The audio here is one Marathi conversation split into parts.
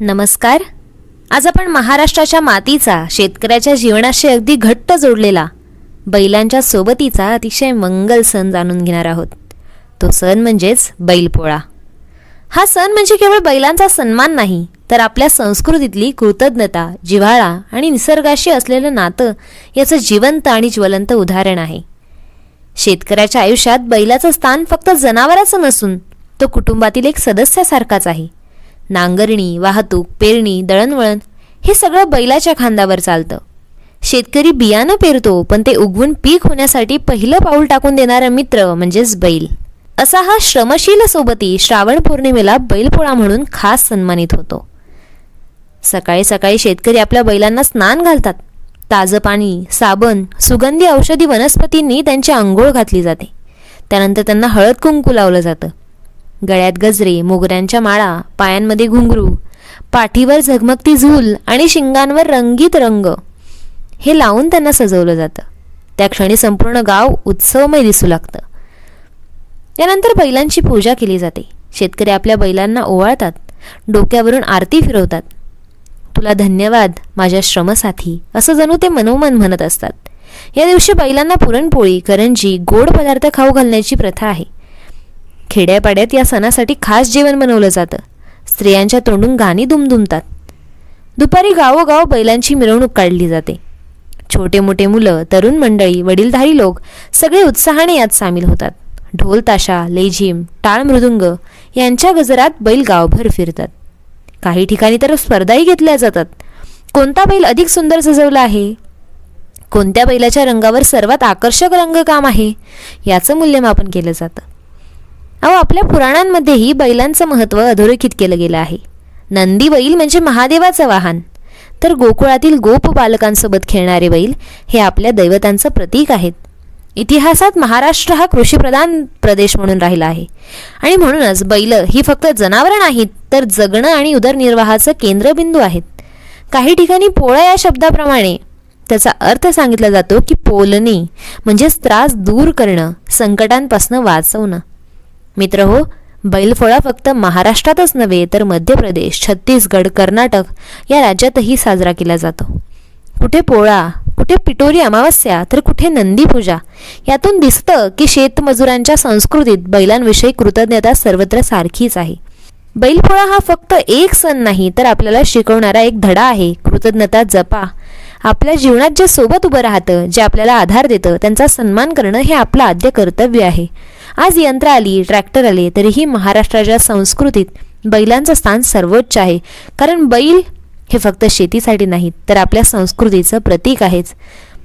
नमस्कार. आज आपण महाराष्ट्राच्या मातीचा शेतकऱ्याच्या जीवनाशी अगदी घट्ट जोडलेला बैलांच्या सोबतीचा अतिशय मंगल सण जाणून घेणार आहोत. तो सण म्हणजेच बैलपोळा. हा सण म्हणजे केवळ बैलांचा सन्मान नाही तर आपल्या संस्कृतीतली कृतज्ञता जिव्हाळा आणि निसर्गाशी असलेलं नातं याचं जिवंत आणि ज्वलंत उदाहरण आहे. शेतकऱ्याच्या आयुष्यात बैलाचं स्थान फक्त जनावराचं नसून तो कुटुंबातील एक सदस्यासारखाच आहे. नांगरणी वाहतूक पेरणी दळणवळण हे सगळं बैलाच्या खांद्यावर चालतं. शेतकरी बियाणं पेरतो पण ते उगवून पीक होण्यासाठी पहिलं पाऊल टाकून देणारा मित्र म्हणजेच बैल. असा हा श्रमशील सोबती श्रावण पौर्णिमेला बैलपोळा म्हणून खास सन्मानित होतो. सकाळी सकाळी शेतकरी आपल्या बैलांना स्नान घालतात. ताजं पाणी साबण सुगंधी औषधी वनस्पतींनी त्यांची आंघोळ घातली जाते. त्यानंतर त्यांना हळद कुंकू लावलं जातं. गळ्यात गजरे मोगऱ्यांच्या माळा पायांमध्ये घुंगरू पाठीवर झगमगती झूल आणि शिंगांवर रंगीत रंग. हे लावून त्यांना सजवलं जातं. त्या क्षणी संपूर्ण गाव उत्सवमय दिसू लागतं. त्यानंतर बैलांची पूजा केली जाते. शेतकरी आपल्या बैलांना ओवाळतात. डोक्यावरून आरती फिरवतात. तुला धन्यवाद माझ्या श्रमसाथी असं जणू ते मनोमन म्हणत असतात. या दिवशी बैलांना पुरणपोळी करंजी गोड पदार्थ खाऊ घालण्याची प्रथा आहे. खेड्यापाड्यात या सणासाठी खास जेवण बनवलं जातं. स्त्रियांच्या तोंडून गाणी दुमदुमतात. दुपारी गावोगाव बैलांची मिरवणूक काढली जाते. छोटे मोठे मुलं तरुण मंडळी वडीलधारी लोक सगळे उत्साहाने यात सामील होतात. ढोल ताशा लेझिम टाळ मृदुंग यांच्या गजरात बैल गावभर फिरतात. काही ठिकाणी तर स्पर्धाही घेतल्या जातात. कोणता बैल अधिक सुंदर सजवला आहे? कोणत्या बैलाच्या रंगावर सर्वात आकर्षक रंगकाम आहे? याचं मूल्यमापन केलं जातं. अहो आपल्या पुराणांमध्येही बैलांचं महत्त्व अधोरेखित केलं गेलं आहे. नंदी बैल म्हणजे महादेवाचं वाहन. तर गोकुळातील गोप बालकांसोबत खेळणारे बैल हे आपल्या दैवतांचं प्रतीक आहेत. इतिहासात महाराष्ट्र हा कृषीप्रधान प्रदेश म्हणून राहिला आहे. आणि म्हणूनच बैल ही फक्त जनावरं नाहीत तर जगणं आणि उदरनिर्वाहाचं केंद्रबिंदू आहेत. काही ठिकाणी पोळा या शब्दाप्रमाणे त्याचा अर्थ सांगितला जातो की पोलणे म्हणजेच त्रास दूर करणं संकटांपासून वाचवणं. मित्र हो बैलफोळा फक्त महाराष्ट्रातच नव्हे तर मध्य प्रदेश छत्तीसगड कर्नाटक या राज्यातही साजरा केला जातो. कुठे पोळा कुठे पिटोरी अमावस्या तर कुठे नंदी पूजा यातून दिसतं की शेतमजुरांच्या संस्कृतीत बैलांविषयी कृतज्ञता सर्वत्र सारखीच आहे. बैलपोळा हा फक्त एक सण नाही तर आपल्याला शिकवणारा एक धडा आहे कृतज्ञता जपा. आपल्या जीवनात जे सोबत उभं राहतं जे आपल्याला आधार देतं त्यांचा सन्मान करणं हे आपलं आद्य कर्तव्य आहे. आज यंत्र आली ट्रॅक्टर आले तरीही महाराष्ट्राच्या संस्कृतीत बैलांचं स्थान सर्वोच्च आहे. कारण बैल हे फक्त शेतीसाठी नाहीत तर आपल्या संस्कृतीचं प्रतीक आहेच.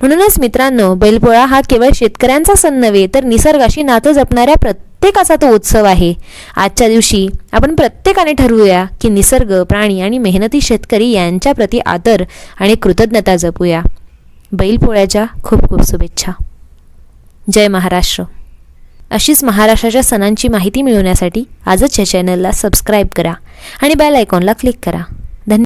म्हणूनच मित्रांनो बैलपोळा हा केवळ शेतकऱ्यांचा सण नव्हे तर निसर्गाशी नातं जपणाऱ्या प्रत्येकाचा तो उत्सव आहे. आजच्या दिवशी आपण प्रत्येकाने ठरवूया की निसर्ग प्राणी आणि मेहनती शेतकरी यांच्याप्रती आदर आणि कृतज्ञता जपूया. बैलपोळ्याच्या खूप खूप शुभेच्छा. जय महाराष्ट्र. अशीच महाराष्ट्राच्या सणांची माहिती मिळवण्यासाठी आजच या चॅनलला सबस्क्राईब करा आणि बेल आयकॉनला क्लिक करा.